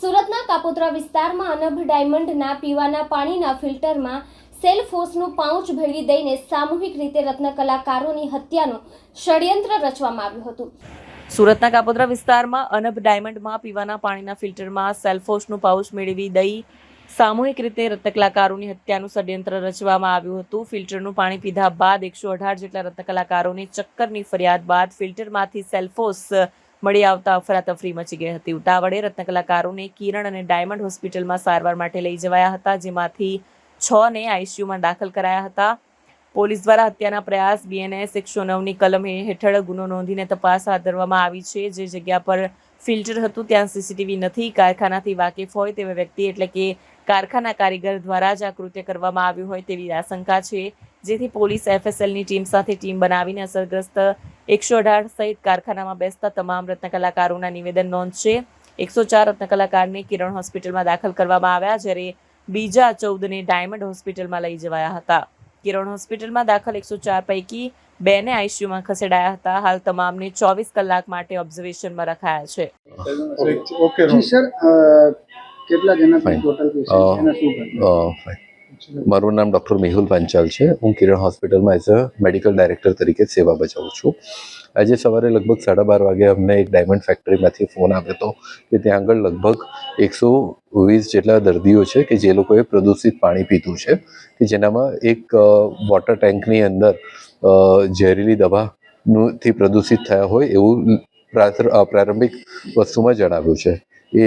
સુરતના કાપોદ્રા વિસ્તારમાં અનભ ડાયમંડના પીવાના પાણીના ફિલ્ટરમાં સેલ ફોર્સનું પાઉચ ભેળવી દઈને સામૂહિક રીતે રત્ન કલાકારોની હત્યાનું ષડયંત્ર રચવામાં આવ્યું હતું. સુરતના કાપોદ્રા વિસ્તારમાં અનભ ડાયમંડમાં પીવાના પાણીના ફિલ્ટરમાં સેલ્ફોસનું પાઉચ મેળવી દઈ સામૂહિક રીતે રત્નકલાકારોની હત્યાનું ષડયંત્ર રચવામાં આવ્યું હતું. ફિલ્ટરનું પાણી પીધા બાદ એકસો અઢાર જેટલા રત્નકલાકારોને ચક્કરની ફરિયાદ બાદ ફિલ્ટરમાંથી સેલ્ફોસ મળી આવતા અફરાતફરી મચી ગઈ હતી. ઉતાવળે રત્નકલાકારોને કિરણ અને ડાયમંડ હોસ્પિટલમાં સારવાર માટે લઈ જવાયા હતા, જેમાંથી છ ને આઈસીયુમાં દાખલ કરાયા હતા. પોલીસ દ્વારા હત્યાના પ્રયાસ, બીએનએસ એકસો નવની કલમ હેઠળ ગુનો નોંધીને તપાસ હાથ ધરવામાં આવી છે. જે જગ્યા પર ફિલ્ટર હતું, ત્યાં સીસીટીવી નથી, કારખાનાથી વાકેફ હોય તેવા વ્યક્તિ એટલે કે કારખાના કારીગર દ્વારા જ આ કૃત્ય કરવામાં આવ્યું હોય તેવી આશંકા છે જેથી પોલીસ એફએસએલની ટીમ સાથે ટીમ બનાવીને અસરગ્રસ્ત એકસો અઢાર સહિત કારખાનામાં બેસતા તમામ રત્ન કલાકારોના નિવેદન નોંધશે. એકસો ચાર રત્ન કલાકારને કિરણ હોસ્પિટલમાં દાખલ કરવામાં આવ્યા જ્યારે બીજા ચૌદને ડાયમંડ હોસ્પિટલમાં લઈ જવાયા હતા. કિરણ હોસ્પિટલમાં દાખલ એકસો ચાર પૈકી બેને આઈસીયુમાં ખસેડાયા હતા. હાલ તમામને ચોવીસ કલાક માટે ઓબ્ઝર્વેશનમાં રખાયા છે. ઓકે સર કેટલા જણા ટોટલ પેશન્ટ. મારું નામ ડૉક્ટર મેહુલ પાંચાલ છે. હું કિરણ હોસ્પિટલમાં એઝ અ મેડિકલ ડાયરેક્ટર તરીકે સેવા બજાવું છું. આજે સવારે લગભગ સાડા બાર વાગે અમને એક ડાયમંડ ફેક્ટરીમાંથી ફોન આવ્યો હતો કે ત્યાં આગળ લગભગ એકસો વીસ જેટલા દર્દીઓ છે કે જે લોકોએ પ્રદૂષિત પાણી પીધું છે કે જેનામાં એક વોટર ટેન્કની અંદર ઝેરીલી દવાનું થી પ્રદૂષિત થયા હોય એવું પ્રારંભિક વસ્તુમાં જણાવ્યું છે. એ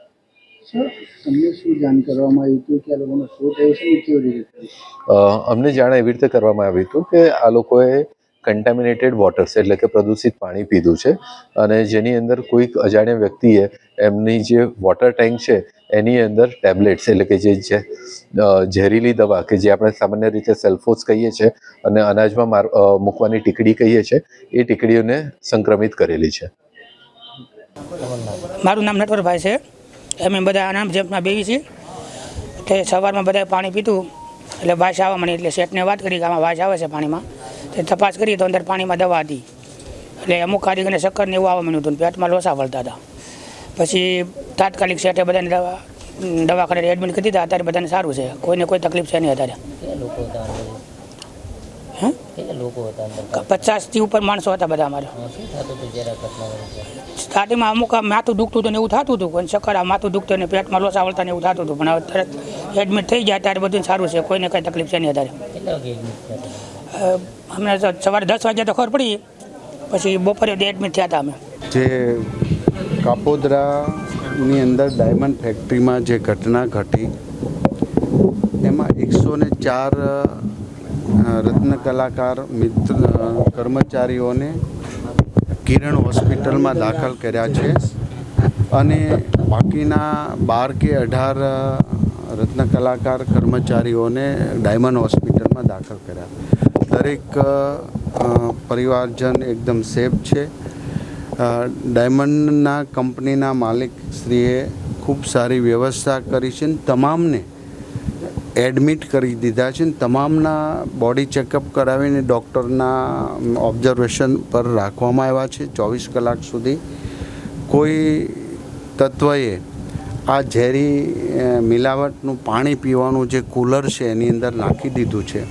સર તમને શું જાણ કરવામાં આવી હતું કે આ લોકોનો શું થયું છે કેવી રીતે અમને જાણ એવી રીતે કરવામાં આવ્યું હતું કે આ લોકોએ કન્ટામિનેટેડ વોટર્સ એટલે કે પ્રદૂષિત પાણી પીધું છે અને જેની અંદર કોઈક અજાણ્યા વ્યક્તિએ એમની જે વોટર ટેન્ક છે એની અંદર ટેબ્લેટ્સ એટલે કે જે જે, ઝેરીલી દવા કે જે આપણે સામાન્ય રીતે સેલ્ફોસ કહીએ છીએ અને અનાજમાં માર મૂકવાની ટીકડી કહીએ છીએ એ ટીકડીઓને સંક્રમિત કરેલી છે. મારું નામ નટવરભાઈ છે. અમે બધા આનામ જેપમાં બેવી છીએ. તે સવારમાં બધાએ પાણી પીધું. એટલે વાસ આવવા મળી એટલે શેઠને વાત કરી કે આમાં વાસ આવે છે પાણીમાં. તે તપાસ કરી તો અંદર પાણીમાં દવા હતી. એટલે અમુક કારીગરને ચક્કર ને એવું આવવા મળ્યું હતું પેટમાં લોસા વળતા હતા. પછી તાત્કાલિક શેઠે બધાને દવા દવાખાને એડમિટ કરી દીધા. અત્યારે બધાને સારું છે. કોઈને કોઈ તકલીફ છે નહીં અત્યારે. પચાસથી ઉપર માણસો હતા બધા અમારે. સ્ટાર્ટિંગમાં અમુક આમ માથું દુખતું હતું ને એવું થતું હતું. પણ ચક્કર આ માથું દુખતું ને પેટમાં લોસા વળતા ને એવું થતું હતું. પણ હવે તરત એડમિટ થઈ જાય ત્યારે બધું સારું છે. કોઈને કંઈ તકલીફ છે નહીં અત્યારે. અમને સવારે દસ વાગ્યા તો ખબર પડી. પછી બપોરે એડમિટ થયા હતા અમે. જે કાપોદરાની અંદર ડાયમંડ ફેક્ટરીમાં જે ઘટના ઘટી એમાં એકસો ને ચાર રત્ન કલાકાર મિત્ર કર્મચારીઓને કિરણ હોસ્પિટલમાં દાખલ કર્યા છે અને બાકીના બાર કે અઢાર રત્ન કલાકાર કર્મચારીઓને ડાયમંડ હોસ્પિટલમાં દાખલ કર્યા. દરેક પરિવારજન એકદમ સેફ છે. ડાયમંડના કંપનીના માલિક શ્રીએ ખૂબ સારી વ્યવસ્થા કરી છે અને તમામને એડમિટ કરી દીધા છે ને તમામના બોડી ચેકઅપ કરાવીને ડૉક્ટરના ઓબ્ઝર્વેશન પર રાખવામાં આવ્યા છે ચોવીસ કલાક સુધી. કોઈ તત્વએ આ ઝેરી મિલાવટનું પાણી પીવાનું જે કુલર છે એની અંદર નાખી દીધું છે.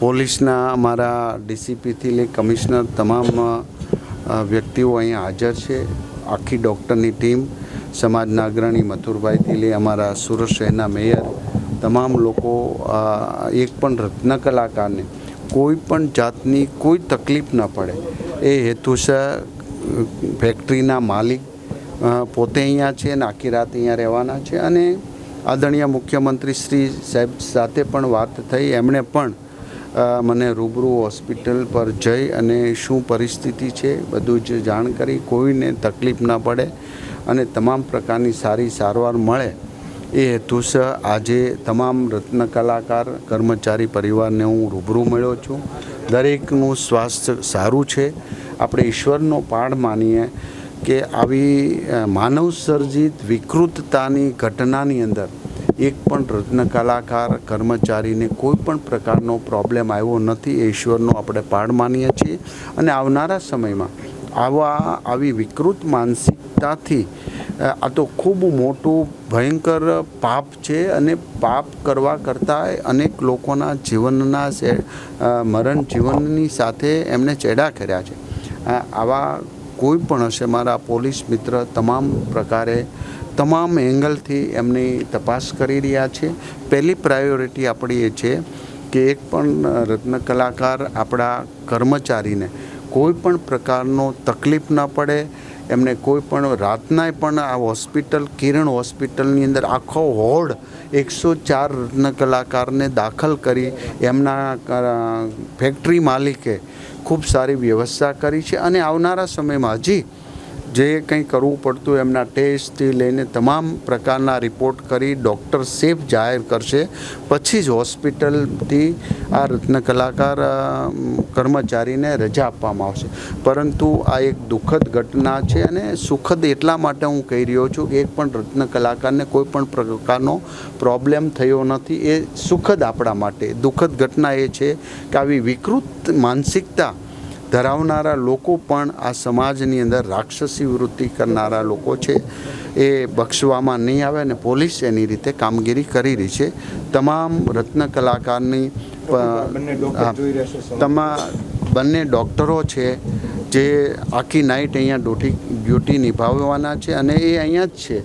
પોલીસના અમારા ડીસીપીથી લઈ કમિશનર તમામ વ્યક્તિઓ અહીંયા હાજર છે. આખી ડૉક્ટરની ટીમ, સમાજના અગ્રણી મથુરભાઈથી લઈ અમારા સુરત શહેરના મેયર તમામ લોકો એક પણ રત્ન કલાકારને કોઈ પણ જાતની કોઈ તકલીફ ન પડે. એ હેતુસર ફેક્ટરીના માલિક પોતે અહીંયા છે અને આખી રાત અહીંયા રહેવાના છે. અને આદરણીય મુખ્યમંત્રી શ્રી સાહેબ સાથે પણ વાત થઈ. એમણે પણ મને રૂબરૂ હોસ્પિટલ પર જઈ અને શું પરિસ્થિતિ છે બધું જ જાણ કરી. કોઈને તકલીફ ન પડે અને તમામ પ્રકારની સારી સારવાર મળે. એ હેતુસર આજે તમામ રત્ન કલાકાર, કર્મચારી પરિવારને હું રૂબરૂ મળ્યો છું. દરેકનું સ્વાસ્થ્ય સારું છે. આપણે ઈશ્વરનો પાડ માનીએ કે આવી માનવ સર્જિત વિકૃતતાની ઘટનાની અંદર એક પણ રત્ન કલાકાર, કર્મચારીને કોઈ પણ પ્રકારનો પ્રોબ્લેમ આવ્યો નથી એ ઈશ્વરનો આપણે પાડ માનીએ છીએ. અને આવનારા સમયમાં આવા, આવી વિકૃત માનસિકતાથી આ તો ખૂબ મોટું ભયંકર પાપ છે અને પાપ કરવા કરતાં અનેક લોકોના જીવનના મરણ જીવનની સાથે એમણે ચેડા કર્યા છે. આવા કોઈ પણ હશે, મારા પોલીસ મિત્ર તમામ પ્રકારે, તમામ એંગલથી એમની તપાસ કરી રહ્યા છે. પહેલી પ્રાયોરિટી આપણી એ છે કે એક પણ રત્ન કલાકાર આપણા કર્મચારીને કોઈ પણ પ્રકારનો તકલીફ ન પડે એમને કોઈ પણ રાતનાય પણ આ હોસ્પિટલ, કિરણ હોસ્પિટલની અંદર આખો હોડ એકસો ચાર કલાકારને દાખલ કરી એમના ફેક્ટરી માલિકે ખૂબ સારી વ્યવસ્થા કરી છે. અને આવનારા સમયમાં હજી જે કંઈ કરવું પડતું એમના ટેસ્ટથી લઈને તમામ પ્રકારના રિપોર્ટ કરી ડૉક્ટર સેફ જાહેર કરશે. પછી જ હોસ્પિટલથી આ રત્ન કલાકાર કર્મચારીને રજા આપવામાં આવશે. પરંતુ આ એક દુઃખદ ઘટના છે અને સુખદ એટલા માટે હું કહી રહ્યો છું કે એક પણ રત્ન કલાકારને કોઈ પણ પ્રકારનો પ્રોબ્લેમ થયો નથી. એ સુખદ આપણા માટે. દુઃખદ ઘટના એ છે કે આવી વિકૃત માનસિકતા ધરાવનારા લોકો પણ આ સમાજની અંદર રાક્ષસી વૃત્તિ કરનારા લોકો છે. એ બક્ષવામાં નહીં આવે અને પોલીસ એની રીતે કામગીરી કરી રહી છે. તમામ રત્ન કલાકારની તમામ તમા બંને ડૉક્ટરો છે જે આખી નાઇટ અહીંયા ડ્યુટી ડ્યુટી નિભાવવાના છે અને એ અહીંયા જ છે.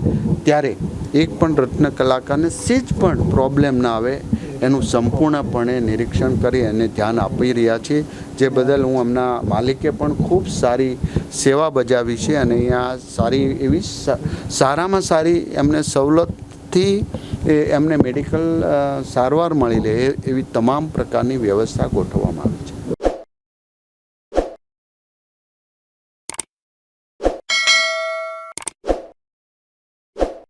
ત્યારે એક પણ રત્ન કલાકારને સેજ પણ પ્રોબ્લેમ ના આવે એનું સંપૂર્ણપણે નિરીક્ષણ કરી અને ધ્યાન આપી રહ્યા છીએ. જે બદલ હું એમના માલિકે પણ ખૂબ સારી સેવા બજાવી છે અને અહીંયા સારી એવી સારામાં સારી એમને સવલતથી એમને મેડિકલ સારવાર મળી રહે એવી તમામ પ્રકારની વ્યવસ્થા ગોઠવવામાં આવી છે.